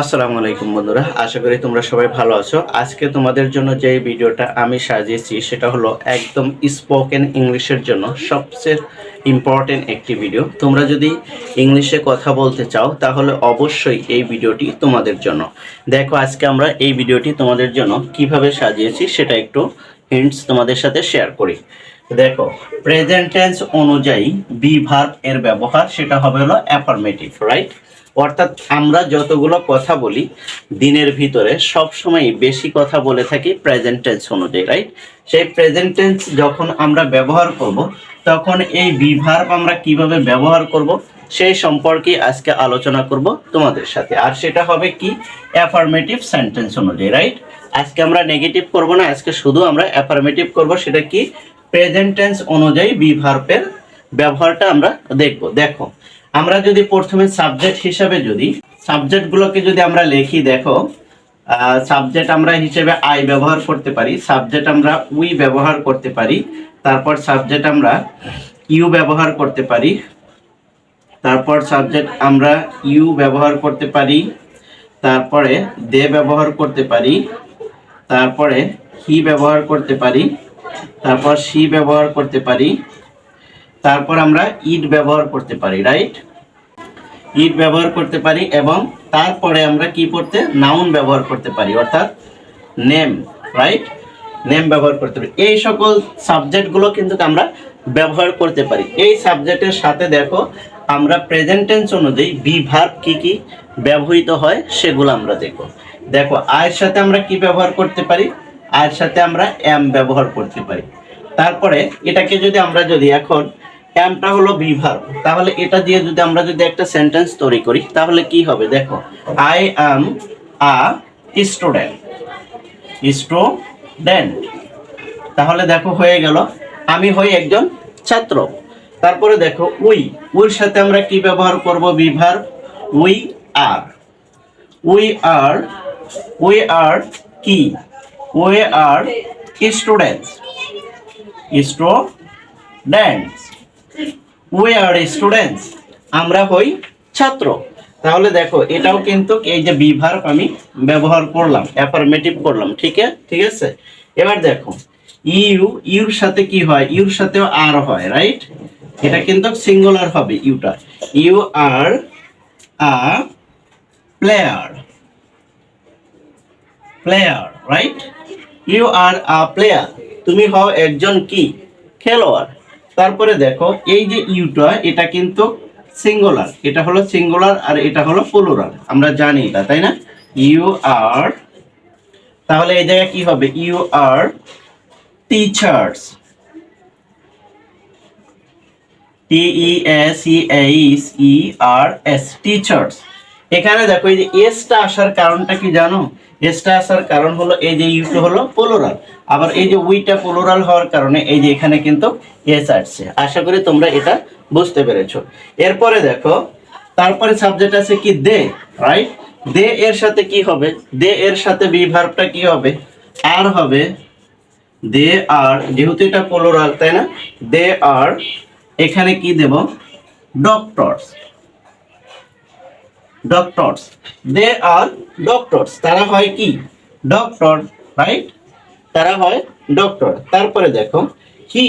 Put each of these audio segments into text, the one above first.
আসসালামু আলাইকুম বন্ধুরা, আশা করি তোমরা সবাই ভালো আছো। আজকে তোমাদের জন্য যে ভিডিওটা আমি সাজিয়েছি, সেটা হলো একদম স্পোকেন ইংলিশের জন্য সবচেয়ে ইম্পর্টেন্ট একটি ভিডিও তোমরা যদি ইংলিশে কথা বলতে চাও, তাহলে অবশ্যই এই ভিডিওটি তোমাদের জন্য। দেখো, আজকে আমরা এই ভিডিওটি তোমাদের জন্য কীভাবে সাজিয়েছি, সেটা একটু হিন্টস তোমাদের সাথে শেয়ার করি। দেখো প্রেজেন্ট টেন্স অনুযায়ী বি ভার্ব এর ব্যবহার, সেটা হবে হলো অ্যাফার্মেটিভ রাইট অর্থাৎ আমরা যতগুলো কথা বলি দিনের ভিতরে সব সময় বেশি কথা বলে থাকি প্রেজেন্ট টেন্স অনুযায়ী রাইট সেই প্রেজেন্ট টেন্স যখন আমরা ব্যবহার করব, তখন এই বিভার্ব আমরা কীভাবে ব্যবহার করব, সেই সম্পর্কে আজকে আলোচনা করব তোমাদের সাথে। আর সেটা হবে কি? অ্যাফার্মেটিভ সেন্টেন্স অনুযায়ী রাইট আজকে আমরা নেগেটিভ করব না, আজকে শুধু আমরা অ্যাফার্মেটিভ করব, সেটা কি? প্রেজেন্ট টেন্স অনুযায়ী বিভার্বের ব্যবহারটা আমরা দেখব। দেখো আমরা যদি প্রথমে সাবজেক্ট হিসাবে যদি সাবজেক্টগুলোকে যদি আমরা লিখি, দেখো সাবজেক্ট আমরা হিসেবে আই ব্যবহার করতে পারি সাবজেক্ট আমরা উই ব্যবহার করতে পারি, তারপর সাবজেক্ট আমরা ইউ ব্যবহার করতে পারি, তারপর সাবজেক্ট আমরা ইউ ব্যবহার করতে পারি, তারপরে দে ব্যবহার করতে পারি, তারপরে হি ব্যবহার করতে পারি, তারপর সি ব্যবহার করতে পারি তারপর আমরা ইট ব্যবহার করতে পারি রাইট ইট ব্যবহার করতে পারি এবং তারপরে আমরা কি করতে নাউন ব্যবহার করতে পারি, অর্থাৎ নেম রাইট নেম ব্যবহার করতে পারি। এই সকল সাবজেক্টগুলো কিন্তু আমরা ব্যবহার করতে পারি। এই সাবজেক্টের সাথে দেখো, আমরা প্রেজেন্ট টেন্স অনুযায়ী বি ভার্ব কি কি ব্যবহৃত হয় সেগুলো আমরা দেখো দেখো, আয়ের সাথে আমরা কি ব্যবহার করতে পারি? আয়ের সাথে আমরা এম ব্যবহার করতে পারি। তারপরে এটাকে যদি আমরা যদি এখন অ্যামটা হলো বিভার তাহলে এটা দিয়ে যদি আমরা যদি একটা সেন্টেন্স তৈরি করি, তাহলে কি হবে? দেখো I am a student student তাহলে দেখো, হয়ে গেল। আমি হই একজন ছাত্র। তারপরে দেখো উই উইর সাথে আমরা কি ব্যবহার করব? Be verb we are we are we are কি? We are students students we are students আমরা হই ছাত্র। তাহলে দেখো, এটাও কিন্তু এই যে বিভার আমি ব্যবহার করলাম অ্যাফার্মেটিভ করলাম, ঠিক আছে ঠিক আছে? এবার দেখো, ইউ, ইউর সাথে কি হয়? ইউর সাথেও আর হয় রাইট এটা কিন্তু সিঙ্গুলার হবে Yuta. You are a player. Player right you are a player. তুমি হও একজন কি? খেলোয়াড়। তারপরে দেখো, এই যে ইউটা, এটা কিন্তু সিঙ্গুলার। এটা হলো সিঙ্গুলার আর এটা হলো প্লুরাল। আমরা জানি এটা, তাই না? ইউ আর, তাহলে এই জায়গায় কি হবে? You are teachers. T E E E R S teachers. এখানে দেখো, এই যে এসটা আসার কারণটা কি জানো? এসটা আসার কারণ হলো, এই যে ইউটা হলো পোলোরাল। আবার এই যে উইটা পোলোরাল হওয়ার কারণে এই যে এখানে কিন্তু এস আসছে। আশা করি তোমরা এটা বুঝতে পেরেছ। এরপরে দেখো, তারপরে সাবজেক্ট আছে কি দে রাইট দে এর সাথে কি হবে? দে এর সাথে বি ভার্বটা কি হবে? আর হবে দে আর, যেহেতু এটা পোলোরাল তাই না? দে আর, এখানে কি দেব? Doctors doctors they are doctors তারা হয় কি? ডক্টর রাইট তারা হয় ডক্টর। তারপরে দেখো হি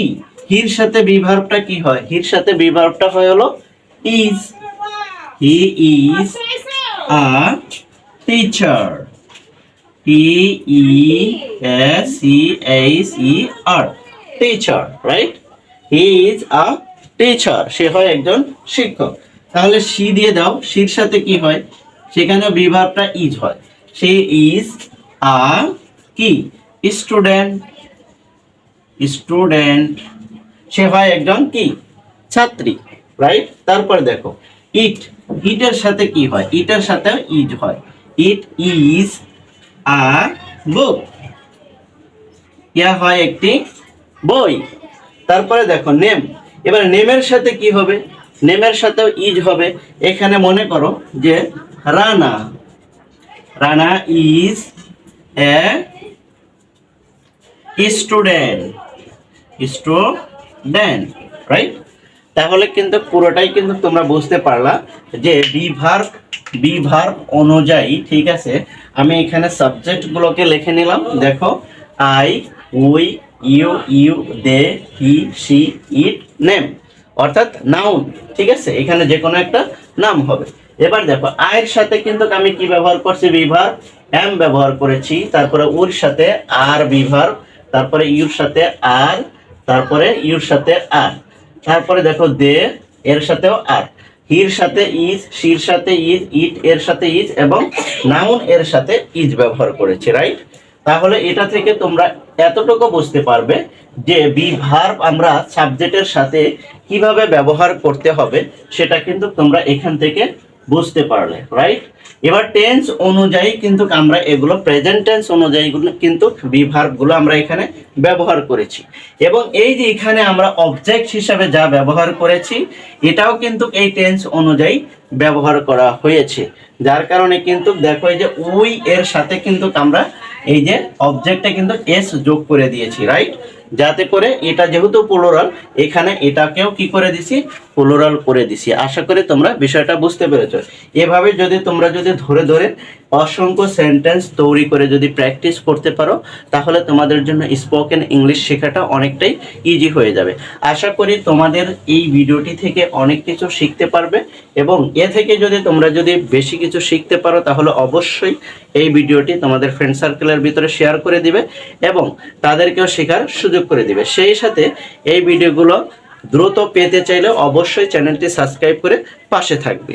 হির সাথে বিভার্বটা কি হয়? হির সাথে বিভার্বটা হয় হলো is he is a teacher T E S C H E R teacher right he is a teacher সে হয় একজন শিক্ষক। তাহলে সি দিয়ে দাও সির সাথে কি হয়? সেখানে বিভাগটা ইজ হয়। সে ইজ আ কি? স্টুডেন্ট স্টুডেন্ট, সে হয় একজন কি? ছাত্রী রাইট তারপর দেখো, ইট, ইটের সাথে কি হয়? ইটের সাথে ইজ হয়। ইট ইজ আ বুক। ইয়া হয় একটি বই। তারপরে দেখো, নেম। এবার নেমের সাথে কি হবে? নেমের সাথেও ইজ হবে। এখানে মনে করো যে Rana. Rana is a student. Student right তাহলে কিন্তু পুরোটাই কিন্তু তোমরা বুঝতে পারলা যে বিভার বিভার অনুযায়ী, ঠিক আছে? আমি এখানে সাবজেক্টগুলোকে লিখে নিলাম। দেখো, I, we, you you, they, he she it, name, অর্থাৎ নাউন, ঠিক আছে? এখানে যে কোনো একটা নাম হবে। এবার দেখো, আয়ের সাথে কিন্তু আমি কি ব্যবহার করছি? বিভার, এম ব্যবহার করেছি, তারপরে উর সাথে আর বিভার তারপরে ইউর সাথে আর, তারপরে ইউর সাথে আর। তারপরে দেখো দে, এর সাথেও আর। হির সাথে ইজ, শির সাথে ইজ, ইট, এর সাথে ইজ এবং নাউন এর সাথে ইজ ব্যবহার করেছে, রাইট? তাহলে এটা থেকে তোমরা এতটুকু বুঝতে পারবে যে বি ভার্ব আমরা সাবজেক্টের সাথে কীভাবে ব্যবহার করতে হবে সেটা কিন্তু তোমরা এখান থেকে বুঝতে পারলে, রাইট? এবার টেন্স অনুযায়ী কিন্তু আমরা এগুলো প্রেজেন্ট টেন্স অনুযায়ী কিন্তু বিভার্বগুলো আমরা এখানে ব্যবহার করেছি। এবং এই যে এখানে আমরা অবজেক্ট হিসাবে যা ব্যবহার করেছি, এটাও কিন্তু এই টেন্স অনুযায়ী ব্যবহার করা হয়েছে। যার কারণে কিন্তু দেখো এই যে উই এর সাথে কিন্তু আমরা এই যে অবজেক্টে কিন্তু এস যোগ করে দিয়েছি রাইট যাতে করে এটা যেহেতু প্লুরাল এখানে এটাকেও কি করে দিছি? প্লুরাল করে দিছি। আশা করি তোমরা বিষয়টা বুঝতে পেরেছ। এভাবে যদি তোমরা যদি ধরে ধরে অসংখ্য সেন্টেন্স তৈরি করে যদি প্র্যাকটিস করতে পারো, তাহলে তোমাদের জন্য স্পোকেন ইংলিশ শেখাটা অনেকটাই ইজি হয়ে যাবে। আশা করি তোমাদের এই ভিডিওটি থেকে অনেক কিছু শিখতে পারবে এবং এ থেকে যদি তোমরা যদি বেশি কিছু শিখতে পারো, তাহলে অবশ্যই এই ভিডিওটি তোমাদের ফ্রেন্ড সার্কেলের ভিতরে শেয়ার করে দিবে এবং তাদেরকেও শেখার সুযোগ করে দিবে। সেই সাথে এই ভিডিওগুলো দ্রুত পেতে চাইলে অবশ্যই চ্যানেলটি সাবস্ক্রাইব করে পাশে থাকবে।